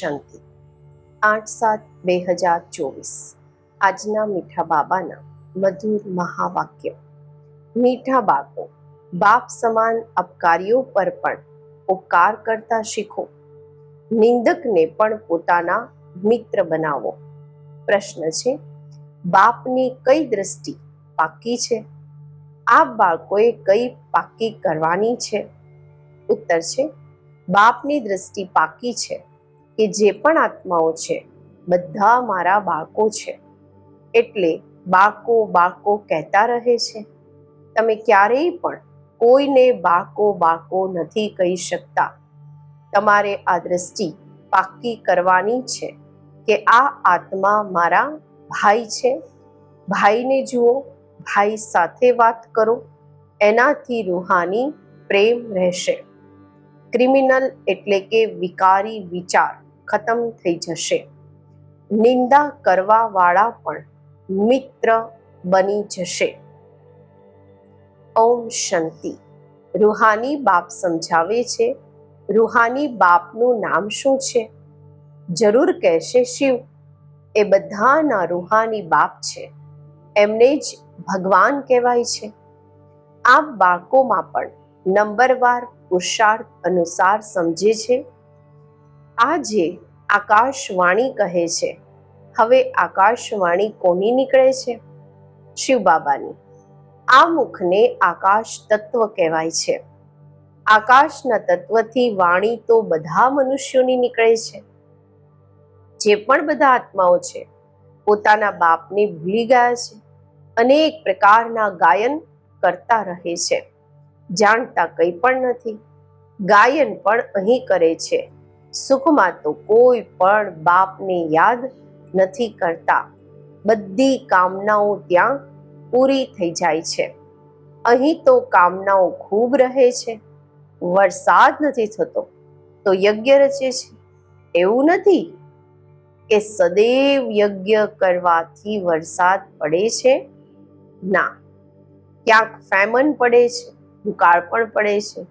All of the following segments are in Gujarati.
શાંતિ આઠ સાત બે હજાર ચોવીસ. આજના મીઠા બાબાના મધુર મહાવાક્ય. મીઠા બાળકો, બાપ સમાન અપકારીઓ પર પણ ઉપકાર કરતા શીખો. નિંદકને પણ પોતાના મિત્ર બનાવો. પ્રશ્ન છે, બાપની કઈ દ્રષ્ટિ પાકી છે? આ બાળકોએ કઈ પાકી કરવાની છે? ઉત્તર છે, બાપની દ્રષ્ટિ પાકી છે. કે જે પણ આત્માઓ છે, બધા મારા બાળકો છે. એટલે બાકો બાકો કહેતા રહે છે. તમે ક્યારેય પણ કોઈને બાકો બાકો નથી કહી શકતા. તમારે આ દ્રષ્ટિ પાકી કરવાની છે કે આ આત્મા મારા ભાઈ છે. ભાઈને જુઓ, ભાઈ સાથે વાત કરો, એનાથી રૂહાની પ્રેમ રહેશે. ક્રિમિનલ એટલે કે વિકારી વિચાર. ખતમ થઈ જશે. નિંદા કરવા વાળા પણ મિત્ર બની જશે. ઓમ શાંતિ. રૂહાની બાપ સમજાવે છે, રૂહાની બાપનું નામ શું છે? જરૂર કહેશે શિવ. એ બધાના રૂહાની બાપ છે. એમને જ ભગવાન કહેવાય છે. આ બાળકોમાં પણ નંબરવાર પુરુષાર્થ અનુસાર સમજે છે આ જે આકાશવાણી કહે છે. હવે આકાશવાણી કોની નીકળે છે? શિવ બાબાની આ મુખને આકાશ તત્વ કહેવાય છે. આકાશના તત્વથી વાણી તો બધા મનુષ્યોની નીકળે છે. જે પણ બધા આત્માઓ છે, પોતાના બાપને ભૂલી ગયા છે. અનેક પ્રકારના ગાયન કરતા રહે છે. જાણતા કંઈ પણ નથી. ગાયન પણ અહીં કરે છે. સુખમાં તો કોઈ પણ બાપને યાદ નથી કરતા. બધી કામનાઓ ત્યાં પૂરી થઈ જાય છે. અહીં તો કામનાઓ ખૂબ રહે છે. વરસાદ નથી થતો, તો યજ્ઞ રચે છે. એવું નથી કે સદૈવ યજ્ઞ કરવાથી વરસાદ પડે છે? ના. ક્યાંક ફેમન પડે છે, દુકાળ પણ પડે છે,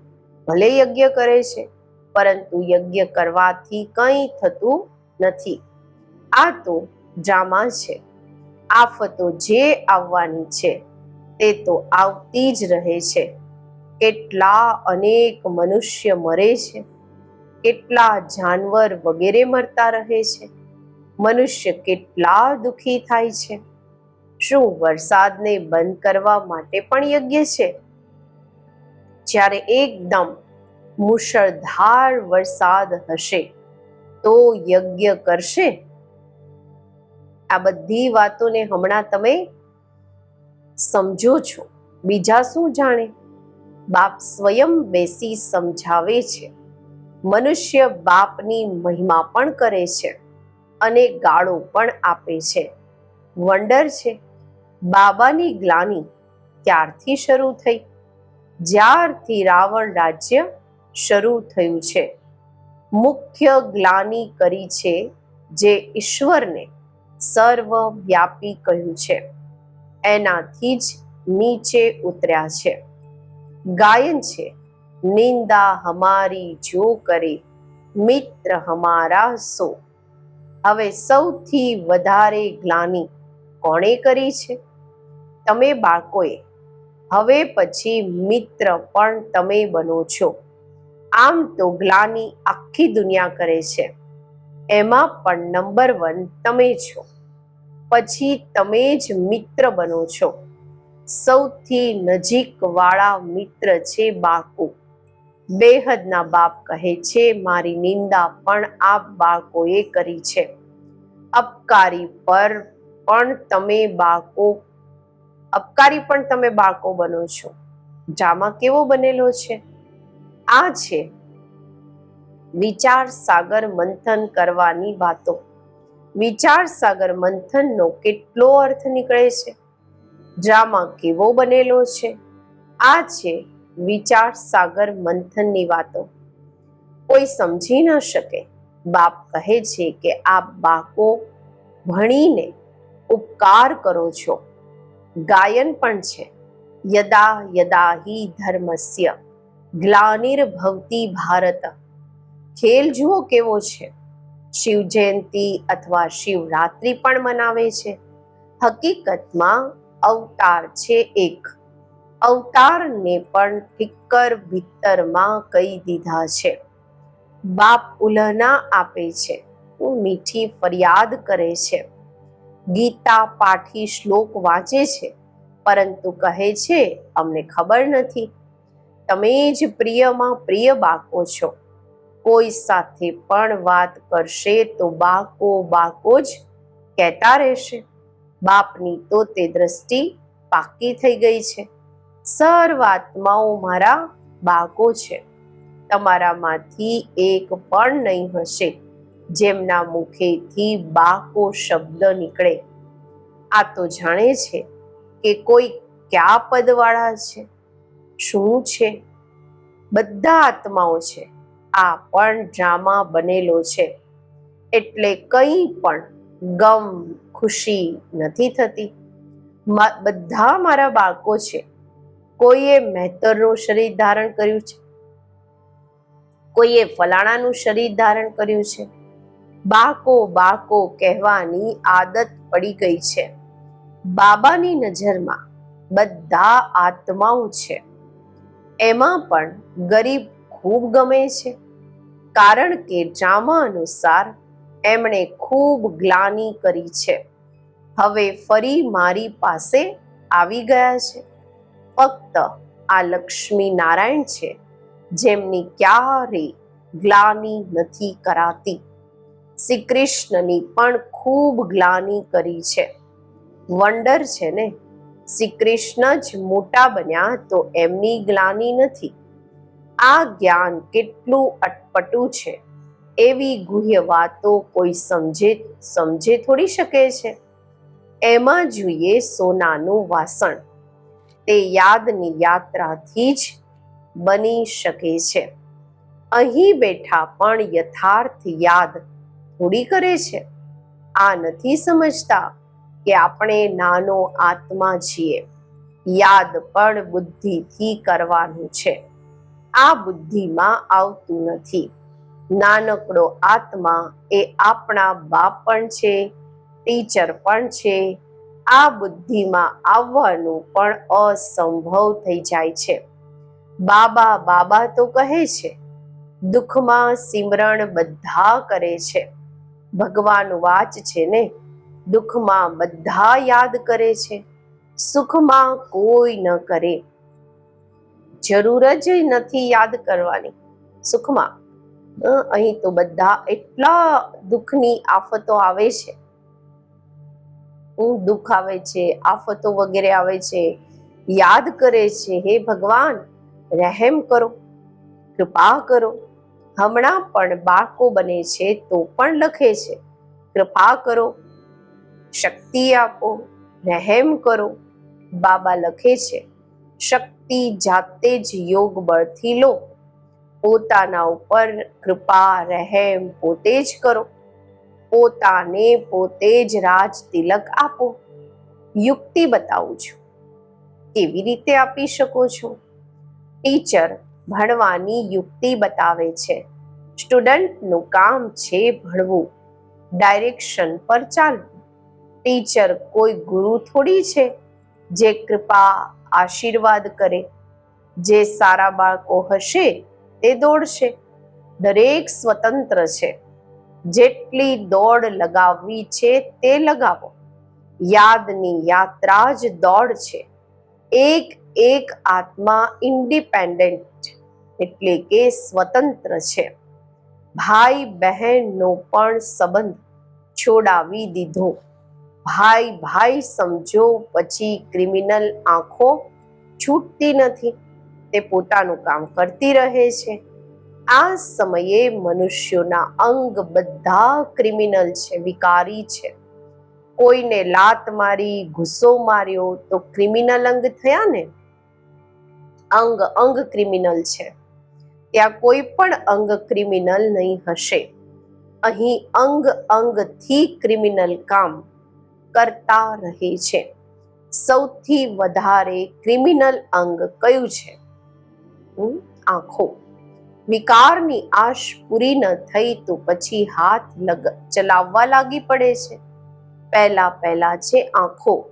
ભલે યજ્ઞ કરે છે પરંતુ યજ્ઞ કરવાથી કંઈ થતું નથી. આ તો ડ્રામા છે. આફતો જે આવવાની છે, તે તો આવતી જ રહે છે. કેટલા અનેક મનુષ્ય મરે છે. કેટલા જાનવર વગેરે મરતા રહે છે. મનુષ્ય કેટલા દુખી થાય છે. શું વરસાદને બંધ કરવા માટે પણ યજ્ઞ છે? જ્યારે એકદમ મુશળધાર વરસાદ હશે તો યજ્ઞ કરશે. આ બધી વાતોને હમણાં તમે સમજો છો. બીજા શું જાણે? બાપ સ્વયં બેસી સમજાવે છે. મનુષ્ય બાપની મહિમા પણ કરે છે અને ગાળો પણ આપે છે. વંડર છે. બાબાની ગ્લાની ત્યારથી શરૂ થઈ. જ્યારથી રાવણ રાજ્ય શરૂ થયું છે. મુખ્ય ગ્લાની કરી છે જે ઈશ્વરને સર્વવ્યાપી કહ્યું છે. એનાથી જ નીચે ઉતર્યા છે. ગાયન છે, નિંદા હમારી જો કરે, મિત્ર હમારા સો. હવે સૌથી વધારે ગ્લાની કોણે કરી છે? તમે બાળકોએ, હવે પછી મિત્ર પણ તમે બનો છો. આમ તો ગ્લાની આખી દુનિયા કરે છે. એમાં પણ નંબર વન તમે છો. પછી તમે જ મિત્ર બનો છો. સૌથી નજીક વાળા મિત્ર છે બાળકો. બેહદના બાપ કહે છે, મારી નિંદા પણ આ બાળકોએ કરી છે. અપકારી પર પણ તમે બાળકો, અપકારી પણ તમે બાળકો બનો છો. જામા કેવો બનેલો છે? આ છે વિચાર સાગર મંથન કરવાની વાતો. વિચાર સાગર મંથનનો કેટલો અર્થ નીકળે છે? ડ્રામા કેવો બનેલો છે? આ છે વિચાર સાગર મંથનની વાતો. કોઈ સમજી ન શકે. બાપ કહે છે કે આ બાકો ભણીને ઉપકાર કરો છો. ગાયન પણ છે. યદા યદા હિ ધર્મસ્ય. ગ્લાનિર્ભવતી ભારત. ખેલ જુઓ કેવો છે. શિવ જયંતિ અથવા શિવરાત્રિ પણ મનાવે છે. હકીકતમાં અવતાર છે એક. અવતારને પણ ઠિક્કર ભીતરમાં કહી દીધા છે. બાપ ઉલહના આપે છે. મીઠી ફરિયાદ કરે છે. ગીતા પાઠી શ્લોક વાંચે છે. પરંતુ કહે છે, અમને ખબર નથી. તમે જ પ્રિયમાં પ્રિય બાકો છો. કોઈ સાથે પણ વાત કરશે તો બાકો બાકો જ કહેતા રહેશે. બાપની તો તે દ્રષ્ટિ પાકી થઈ ગઈ છે. સર્વ આત્માઓ મારા બાકો છે. તમારામાંથી એક પણ નહીં હશે. જેમના મુખેથી બાકો શબ્દ નીકળે. આ તો જાણે છે કે કોઈ કયા પદવાળા છે. શું છે? બધા આત્માઓ છે. આ પણ ડ્રામા બનેલો છે. એટલે કંઈ પણ ગમ, ખુશી નથી થતી. બધા મારા બાળકો છે. કોઈએ મહેતરનું શરીર ધારણ કર્યું છે? કોઈએ ફલાણાનું શરીર ધારણ કર્યું છે? બાકો બાકો કહેવાની આદત પડી ગઈ છે. બાબાની નજરમાં બધા આત્માઓ છે. એમાં પણ ગરીબ ખૂબ ગમે છે. કારણ કે ડ્રામા અનુસાર એમણે ખૂબ ગ્લાની કરી છે. હવે ફરી મારી પાસે આવી ગયા છે. ફક્ત આ લક્ષ્મી નારાયણ છે, જેમની ક્યારે ગ્લાની નથી કરાતી. શ્રી કૃષ્ણની પણ ખૂબ ગ્લાની કરી છે. વંડર છે ને? શ્રી કૃષ્ણ જ મોટા બન્યા તો એમની ગ્લાની નથી. આ જ્ઞાન કેટલું અટપટું છે. એવી ગુહ્ય વાતો કોઈ સમજે સમજે થોડી શકે છે. એમાં જોઈએ સોનાનું વાસણ. તે યાદની યાત્રાથી જ બની શકે છે. અહીં બેઠા પણ યથાર્થ યાદ થોડી કરે છે. આ નથી સમજતા કે આપણે નાનો આત્મા છીએ. યાદ પણ બુદ્ધિથી કરવાનું છે. આ બુદ્ધિમાં આવતું નથી. નાનકડો આત્મા એ આપણા બાપ પણ છે, ટીચર પણ છે. આ બુદ્ધિમાં આવવાનું પણ અસંભવ થઈ જાય છે. બાબા બાબા તો કહે છે, દુઃખમાં સિમરણ બધા કરે છે. ભગવાન વાચ છે ને દુઃખમાં બધા યાદ કરે છે. સુખમાં કોઈ ન કરે. જરૂર જ નથી યાદ કરવાની. સુખમાં? અહીં તો બધા એટલા દુઃખની આફતો આવે છે. દુઃખ આવે છે, આફતો વગેરે આવે છે, યાદ કરે છે. હે ભગવાન, રહેમ કરો, કૃપા કરો. હમણાં પણ બાળકો બને છે તો પણ લખે છે. કૃપા કરો શક્તિ આપો, રહેમ કરો. બાબા લખે છે, શક્તિ જાતે જ યોગ બળથી લો. પોતાના ઉપર કૃપા, રહેમ પોતે જ કરો. પોતાને પોતે જ રાજ તિલક આપો. યુક્તિ બતાવું છું. કેવી રીતે આપી શકો છો? ટીચર ભણવાની યુક્તિ બતાવે છે, સ્ટુડન્ટનું કામ છે ભણવું. ડાયરેક્શન પર ચાલવું. ટીચર કોઈ ગુરુ થોડી છે જે કૃપા આશીર્વાદ કરે? જે સારા બાળકો હશે તે દોડશે. દરેક સ્વતંત્ર છે. જેટલી દોડ લગાવવી છે તે લગાવો. યાદની યાત્રા જ દોડ છે. એક એક આત્મા ઇન્ડિપેન્ડન્ટ એટલે કે સ્વતંત્ર છે. ભાઈ બહેનનો પણ સંબંધ છોડાવી દીધો. ભાઈ ભાઈ સમજો, પછી ક્રિમિનલ આંખો છૂટતી નથી. તે પોતાનું કામ કરતી રહે છે. આ સમયે મનુષ્યોના અંગ બધા ક્રિમિનલ છે, વિકારી છે. કોઈને લાત મારી, ગુસ્સો માર્યો તો ક્રિમિનલ અંગ થયા ને? અંગ અંગ ક્રિમિનલ છે. ત્યાં કોઈ પણ અંગ ક્રિમિનલ નહીં હશે. અહીં અંગ, અંગથી ક્રિમિનલ કામ કરતા રહે છે. સૌથી વધારે ક્રિમિનલ અંગ કયું છે? આંખો. વિકારની આશ પૂરી ન થઈ તો પછી હાથ લગ, ચલાવવા લાગી પડે છે. પહેલા પહેલા છે આંખો.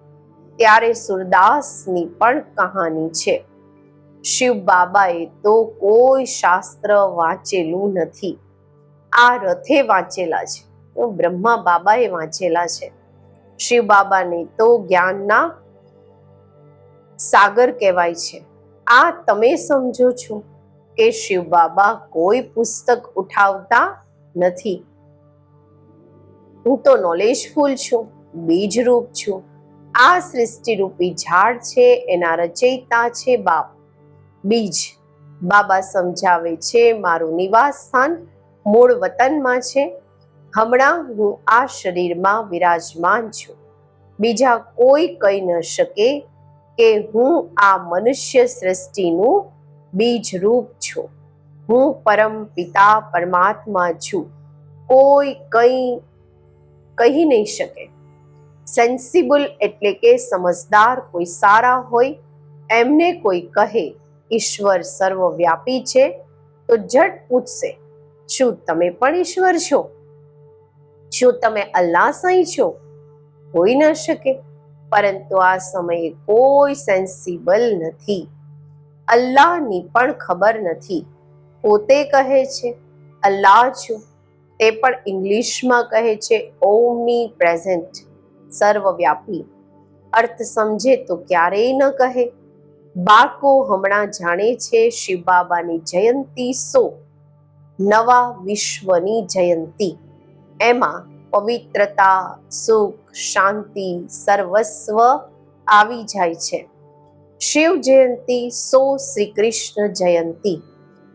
ત્યારે સુરદાસની પણ કહાની છે. શિવ બાબાએ તો કોઈ શાસ્ત્ર વાંચેલું નથી. આ રથે વાંચેલા છે. તો બ્રહ્મા બાબાએ વાંચેલા છે. શિવ બાબાને તો જ્ઞાનના સાગર કહેવાય છે. આ તમે સમજો છો કે શિવ બાબા કોઈ પુસ્તક ઉઠાવતા નથી. હું તો નોલેજફુલ છું, બીજરૂપ છું. આ સૃષ્ટિરૂપી ઝાડ છે, એના રચયિતા છે બાપ. બીજ બાબા સમજાવે છે, મારું નિવાસ સ્થાન મૂળ વતનમાં છે. હમણાં હું આ શરીરમાં વિરાજમાન છું. બીજા કોઈ કહી ન શકે કે હું આ મનુષ્ય સૃષ્ટિનું બીજ રૂપ છું. હું પરમ પિતા પરમાત્મા છું. કોઈ કંઈ કહી નહીં શકે. સેન્સિબલ એટલે કે સમજદાર કોઈ સારા હોય, એમને કોઈ કહે, ઈશ્વર સર્વવ્યાપી છે, તો જટ પૂછશે, શું તમે પણ ઈશ્વર છો? શું તમે અલ્લાહ સાઈ છો, હોઈ ન શકે. પરંતુ આ સમયે કોઈ સેન્સિબલ નથી. અલ્લાહની પણ ખબર નથી. પોતે કહે છે, અલ્લાહ છું. તે પણ ઇંગ્લિશમાં કહે છે ઓમની પ્રેઝન્ટ સર્વવ્યાપી. અર્થ સમજે તો ક્યારેય ન કહે. બાળકો હમણાં જાણે છે, શિવ બાબાની જયંતી સો. નવા વિશ્વની જયંતી. એમાં પવિત્રતા, સુખ, શાંતિ, સર્વસ્વ આવી જાય છે. શિવ જયંતી, સો શ્રી કૃષ્ણ જયંતી,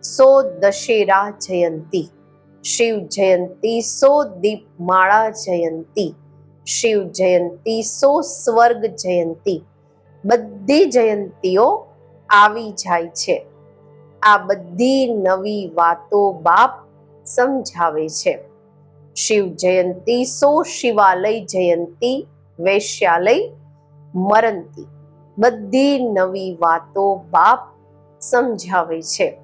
સો દશેરા જયંતી, શિવ જયંતિ, સો દીપમાળા જયંતી, શિવ જયંતિ, સો સ્વર્ગ જયંતી, બધી જયંતીઓ આવી જાય છે. આ બધી નવી વાતો બાપ સમજાવે છે. શિવ જયંતી, સો શિવાલય જયંતી, વૈશ્યાલય મરંતી. બધી નવી વાતો બાપ સમજાવે છે.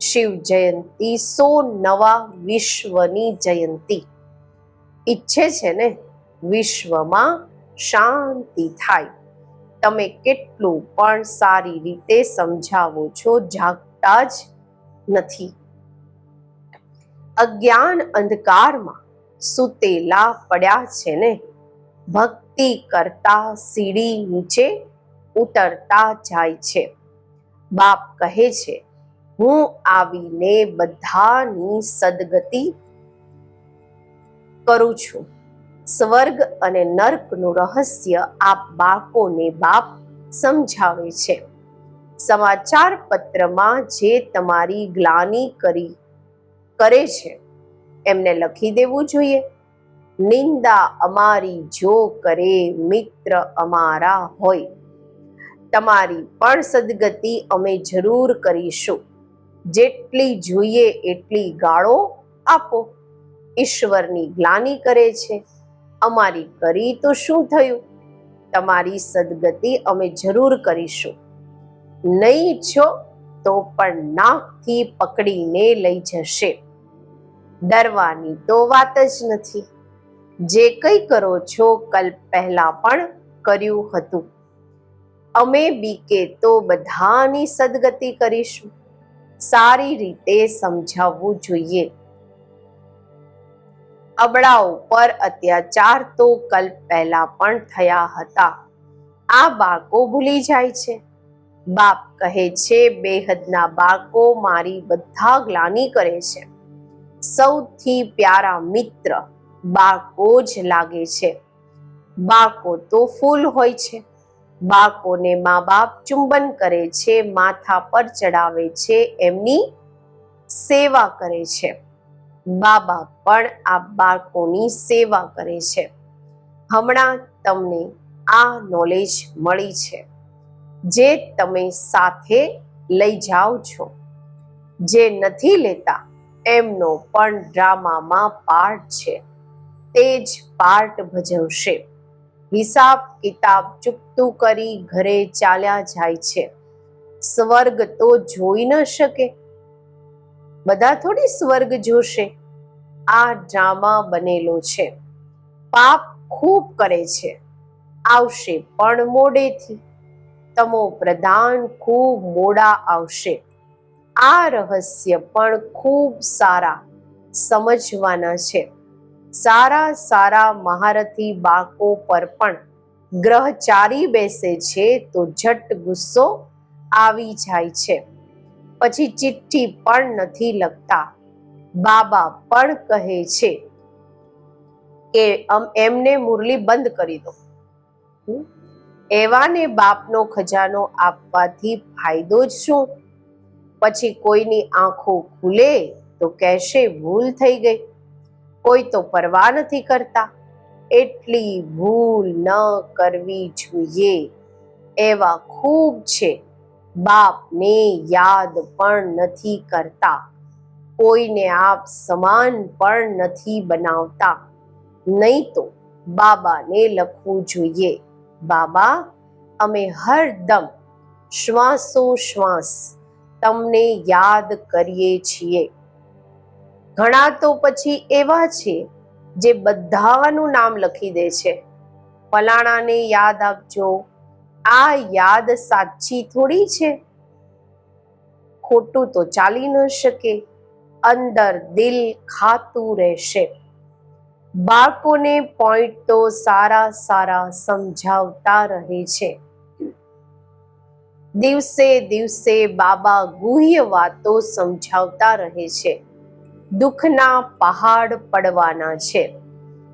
શિવ જયંતી, સો નવા વિશ્વની જયંતી. ઈચ્છે છે ને વિશ્વમાં શાંતિ થાય. તમે કેટલું પણ સારી રીતે સમજાવો છો, જાગતા જ નથી. અજ્ઞાન અંધકારમાં સુતેલા પડ્યા છે ને. ભક્તિ કરતા સીડી નીચે ઉતરતા જાય છે. બાપ કહે છે, હું આવીને બધાની સદગતિ કરું છું. સ્વર્ગ અને નર્કનું રહસ્ય આપ બાળકોને બાપ સમજાવે છે. સમાચાર પત્રમાં જે તમારી ગ્લાની કરી કરે છે, એમને લખી દેવું જોઈએ. નિંદા અમારી જો કરે, મિત્ર અમારા હોય. તમારી પણ સદગતિ અમે જરૂર કરીશું. જેટલી જોઈએ એટલી ગાળો આપો. ઈશ્વરની ગ્લાની કરે છે. અમારી કરી તો શું થયું? તમારી સદગતિ અમે જરૂર કરીશું. નહીં ઈચ્છો તો પણ નાકથી પકડીને લઈ જશે. ડરવાની તો વાત જ નથી. જે કંઈ કરો છો કલ્પ પહેલા પણ કર્યું હતું. અમે બીકે તો બધાની સદગતિ કરીશું. સારી રીતે સમજાવવું જોઈએ. અબળા ઉપર અત્યાચાર તો કલ્પ પહેલા પણ થયા હતા. આ બાળકો ભૂલી જાય છે. બાપ કહે છે, બેહદના બાળકો મારી બધા ગ્લાની કરે છે. સૌથી પ્યારા મિત્ર બાકો જ લાગે છે. બાકો તો ફૂલ હોય છે. બાળકોને મા બાપ ચુંબન કરે છે, માથા પર ચડાવે છે, એમની સેવા કરે છે. બાબા પણ આ બાળકોની સેવા કરે છે. હમણાં તમને આ નોલેજ મળી છે. જે તમે સાથે લઈ જાઓ છો. જે નથી લેતા એમનો પણ ડ્રામામાં પાર્ટ છે. તે જ પાર્ટ ભજવશે. હિસાબ કિતાબ ચૂકતું કરી ઘરે ચાલ્યા જાય છે. સ્વર્ગ તો જોઈ ન શકે. બધા થોડી સ્વર્ગ જોશે. આ ડ્રામા બનેલો છે. પાપ ખૂબ કરે છે. આવશે પણ મોડેથી. તમો પ્રધાન ખૂબ મોડા આવશે. આ રહસ્ય પણ ખૂબ સારા સમજવાના છે. સારા સારા મહારથી બાકો પર પણ ગ્રહ ચારી બેસે છે તો ઝટ ગુસ્સો આવી જાય છે. પછી ચિઠ્ઠી પણ નથી લખતા. બાબા પણ કહે છે કે એમને મુરલી બંધ કરી દો? એવાને બાપનો ખજાનો આપવાથી ફાયદો જ શું? પછી કોઈની આંખો ખુલે તો કહેશે ભૂલ થઈ ગઈ. કોઈ તો પરવા નથી કરતા. એટલી ભૂલ ન કરવી જોઈએ. એવા ખૂબ છે. બાપને યાદ પણ નથી કરતા. કોઈને આપ સમાન પણ નથી બનાવતા. નહીં તો બાબાને લખવું જોઈએ. બાબા, અમે હરદમ શ્વાસો શ્વાસ તમને યાદ કરીએ છીએ. ઘણા તો પછી એવા છે જે બધાનું નામ લખી દે છે. ફલાણાને યાદ આપજો. આ યાદ સાચી થોડી છે? ખોટું તો ચાલી ન શકે. અંદર દિલ ખાતું રહેશે. બાળકોને પોઈન્ટ તો સારા સારા સમજાવતા રહે છે. દિવસે દિવસે બાબા ગુહ્ય વાતો સમજાવતા રહે છે. દુઃખના પહાડ પડવાના છે.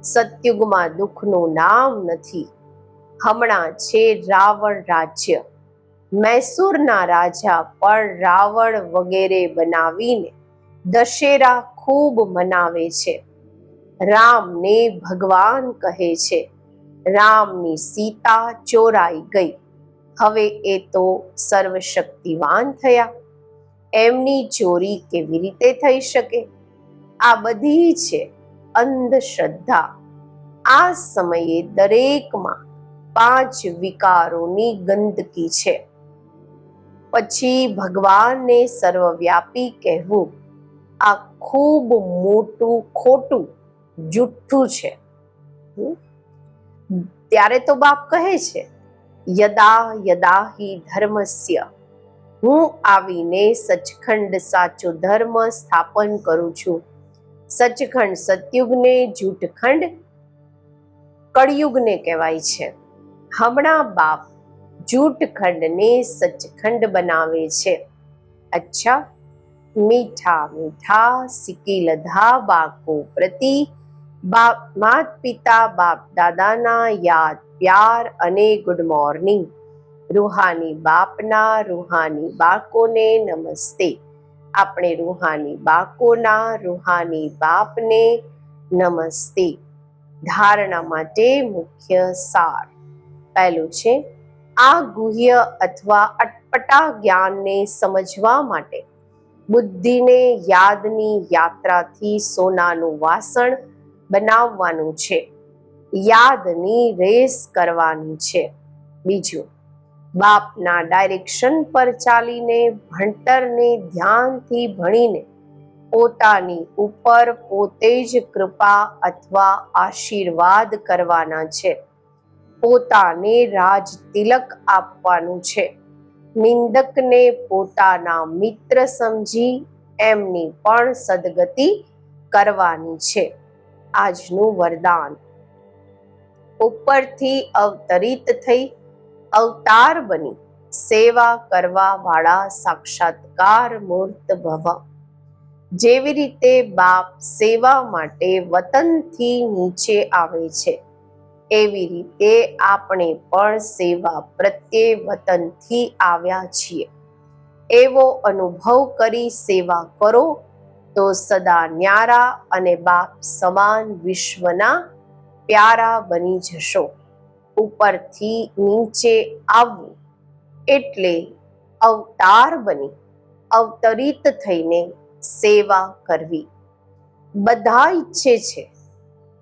સતયુગમાં દુઃખનું નામ નથી. હમણાં છે રાવણ રાજ્ય. મૈસૂરના રાજા પણ રાવણ વગેરે બનાવીને દશેરા ખૂબ મનાવે છે. રામને ભગવાન કહે છે. રામની સીતા ચોરાઈ ગઈ. હવે એ તો સર્વશક્તિવાન થયા. એમની ચોરી કેવી રીતે થઈ શકે? આ બધી છે અંધશ્રદ્ધા. આ સમયે દરેકમાં પાંચ વિકારોની ગંદકી છે. પછી ભગવાનને સર્વવ્યાપી કહેવું આ ખૂબ મોટું, ખોટું, જુઠ્ઠું છે? ત્યારે તો બાપ કહે છે યદા યદા હિ ધર્મસ્ય. હું આવીને સચખંડ સાચો ધર્મ સ્થાપન કરું છું. સચખંડ સતયુગને જૂઠખંડ કળયુગને કહેવાય છે. હમણાં બાપ જૂઠખંડને સચખંડ બનાવે છે. અચ્છા, મીઠા મીઠા સિકી લધા બાકો પ્રતિ બાપ માત પિતા બાપ દાદાના યાદ પ્યાર અને ગુડ મોર્નિંગ રૂહાની બાપના રૂહાની બાકોને નમસ્તે. આપણે રૂહાની બાકોના રૂહાની બાપને નમસ્તે. ધારણા માટે મુખ્ય સાર. પહેલું છે, આ ગુહ્ય અથવા અટપટા જ્ઞાનને સમજવા માટે. બુદ્ધિને યાદની યાત્રાથી સોનાનું વાસણ બનાવવાનું છે. યાદની રેસ કરવાની છે. બીજું, બાપના ડાયરેક્શન પર ચાલીને ભણતરને ધ્યાનથી ભણીને પોતાની ઉપર પોતે જ કૃપા અથવા આશીર્વાદ કરવાના છે. પોતાને રાજ તિલક આપવાનું છે. નિંદકને પોતાના મિત્ર સમજી એમની પણ સદગતિ કરવાની છે. આજનું વરદાન. ઉપરથી અવતરિત થઈ અવતાર બની. સેવા કરવા વાળા સાક્ષાત્કાર મૂર્ત ભવ. જેવી રીતે બાપ સેવા માટે વતનથી નીચે આવે છે, એવી રીતે આપણે પણ સેવા પ્રત્યે વતનથી આવ્યા છીએ. એવો અનુભવ કરી સેવા કરો તો સદા ન્યારા અને બાપ સમાન વિશ્વના પ્યારા બની જશો. ઉપરથી નીચે આવવું એટલે અવતાર બની. અવતરિત થઈને સેવા કરવી. બધા ઈચ્છે છે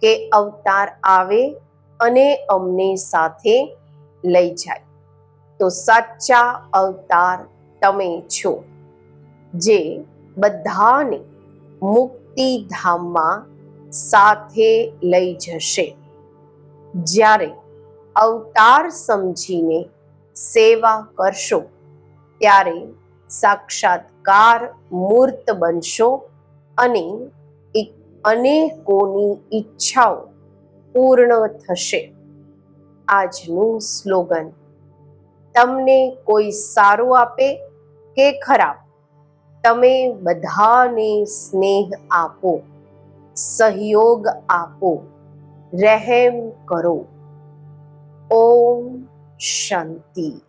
કે અવતાર આવે અને અમને સાથે લઈ જાય. તો સાચા અવતાર તમે છો, જે બધાને મુક્તિધામમાં સાથે લઈ જશે. જ્યારે અવતાર સમજીને સેવા કરશો, ત્યારે સાક્ષાત્કાર મૂર્ત બનશો અને અનેકોની ઈચ્છાઓ પૂર્ણ થશે. આજનું સ્લોગન, તમને કોઈ સારું આપે કે ખરાબ? તમે બધાને સ્નેહ આપો. સહયોગ આપો. રહેમ કરો. ઓમ શાંતિ.